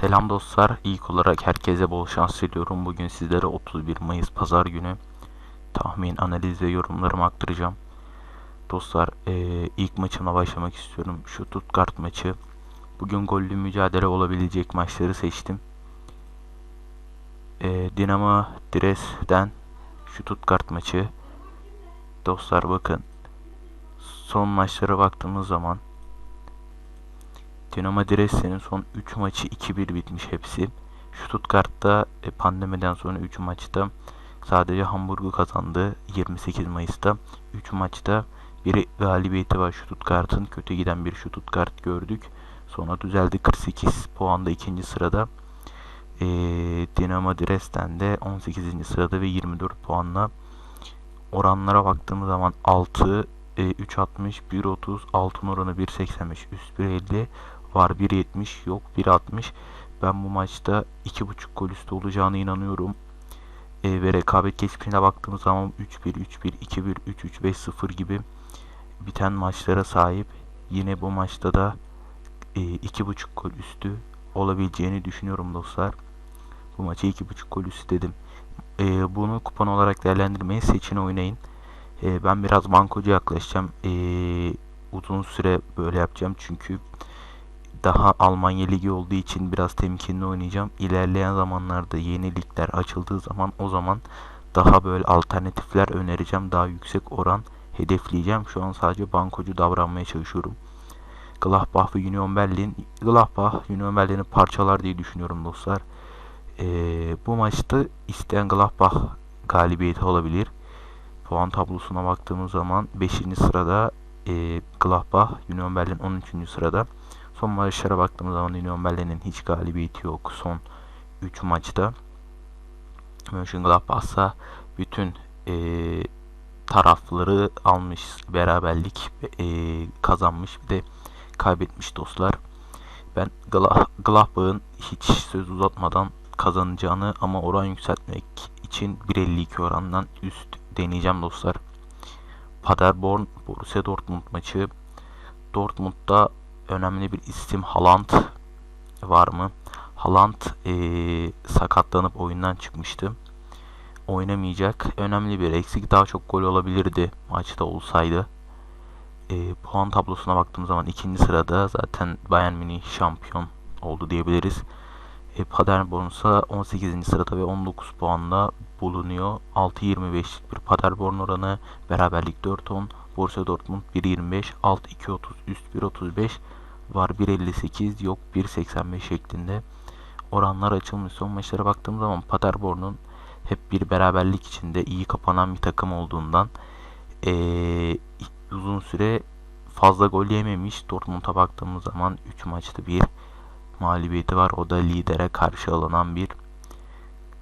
Selam dostlar. İlk olarak herkese bol şans diliyorum. Bugün sizlere 31 Mayıs Pazar günü tahmin, analiz ve yorumlarımı aktaracağım. Dostlar eee, ilk maçımla başlamak istiyorum. Şu Stuttgart maçı. Bugün gollü mücadele olabilecek maçları seçtim. Eee, Dinamo Dresden şu Stuttgart maçı. Dostlar bakın. Son maçlara baktığımız zaman Dinamo Dresden'in son 3 maçı 2-1 bitmiş hepsi. Stuttgart'ta e, pandemiden sonra 3 maçta sadece Hamburg'u kazandı 28 Mayıs'ta. 3 maçta biri galibiyeti var Stuttgart'ın. Kötü giden bir Stuttgart gördük. Sonra düzeldi 48 puanda ikinci sırada. E, Dinamo Dresden de 18. sırada ve 24 puanla. Oranlara baktığımız zaman 6 e, 3.60, 1.30, altın oranı 1.85, üst 1.50, var 1.70, yok 1.60. Ben bu maçta 2.5 gol üstü olacağına inanıyorum. E, ve rekabet geçmişine baktığımız zaman 3-1, 3-1, 2-1, 3-3, 5-0 gibi biten maçlara sahip. Yine bu maçta da e, 2.5 gol üstü olabileceğini düşünüyorum dostlar. Bu maçı 2.5 gol üstü dedim. E, bunu kupon olarak değerlendirmeyi seçin oynayın. E, ben biraz bankocu yaklaşacağım. E, uzun süre böyle yapacağım çünkü daha Almanya Ligi olduğu için biraz temkinli oynayacağım. İlerleyen zamanlarda yeni ligler açıldığı zaman o zaman daha böyle alternatifler önereceğim. Daha yüksek oran hedefleyeceğim. Şu an sadece bankocu davranmaya çalışıyorum. Gladbach ve Union Berlin. Gladbach Union Berlin'i parçalar diye düşünüyorum dostlar. Ee, bu maçta isteyen Gladbach galibiyeti olabilir. Puan tablosuna baktığımız zaman 5. sırada e, Gladbach, Union Berlin 13. sırada. Son maçlara baktığımız zaman Union Berlin'in hiç galibiyeti yok son 3 maçta. Mönchengladbach ise bütün e, tarafları almış, beraberlik e, kazanmış bir de kaybetmiş dostlar. Ben Gladbach'ın hiç söz uzatmadan kazanacağını ama oran yükseltmek için 1.52 orandan üst deneyeceğim dostlar. Paderborn Borussia Dortmund maçı. Dortmund'da önemli bir isim Haaland var mı? Haaland ee, sakatlanıp oyundan çıkmıştı. Oynamayacak. Önemli bir eksik. Daha çok gol olabilirdi maçta olsaydı. E, puan tablosuna baktığım zaman ikinci sırada zaten Bayern Münih şampiyon oldu diyebiliriz. E, Paderborn ise 18. sırada ve 19 puanla bulunuyor. 6.25'lik bir Paderborn oranı, beraberlik 4.10, Borussia Dortmund 1.25, alt 2.30, üst 1.35, var 1.58, yok 1.85 şeklinde oranlar açılmış. Son maçlara baktığım zaman Paderborn'un hep bir beraberlik içinde iyi kapanan bir takım olduğundan ee, uzun süre fazla gol yememiş. Dortmund'a baktığımız zaman 3 maçta bir mağlubiyeti var. O da lidere karşı alınan bir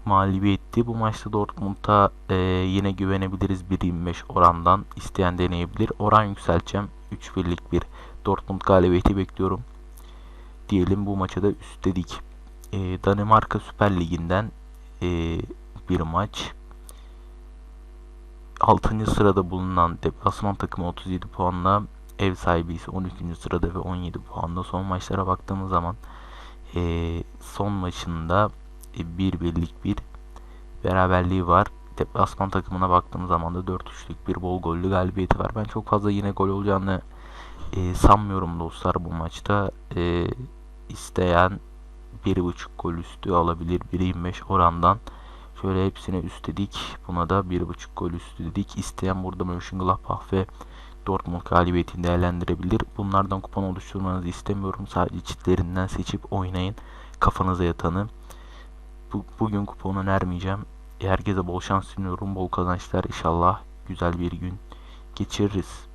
mağlubiyetti. Bu maçta Dortmund'a e, yine güvenebiliriz 1.25 orandan. isteyen deneyebilir. Oran yükselteceğim. 3 birlik bir Dortmund galibiyeti bekliyorum. Diyelim bu maça da üst dedik. E, Danimarka Süper Ligi'nden e, bir maç. 6. sırada bulunan deplasman takımı 37 puanla ev sahibi ise 13. sırada ve 17 puanla son maçlara baktığımız zaman e, son maçında e, bir birlik bir beraberliği var. Deplasman takımına baktığımız zaman da 4-3'lük bir bol gollü galibiyeti var. Ben çok fazla yine gol olacağını e, sanmıyorum dostlar bu maçta. E, isteyen 1.5 gol üstü alabilir 1.25 orandan. Şöyle hepsine üstledik. Buna da 1.5 gol üstü dedik. İsteyen burada Mönchengladbach ve Dortmund galibiyetini değerlendirebilir. Bunlardan kupon oluşturmanızı istemiyorum. Sadece çitlerinden seçip oynayın. Kafanıza yatanı. Bu, bugün kupon önermeyeceğim. Herkese bol şans diliyorum. Bol kazançlar inşallah. Güzel bir gün geçiririz.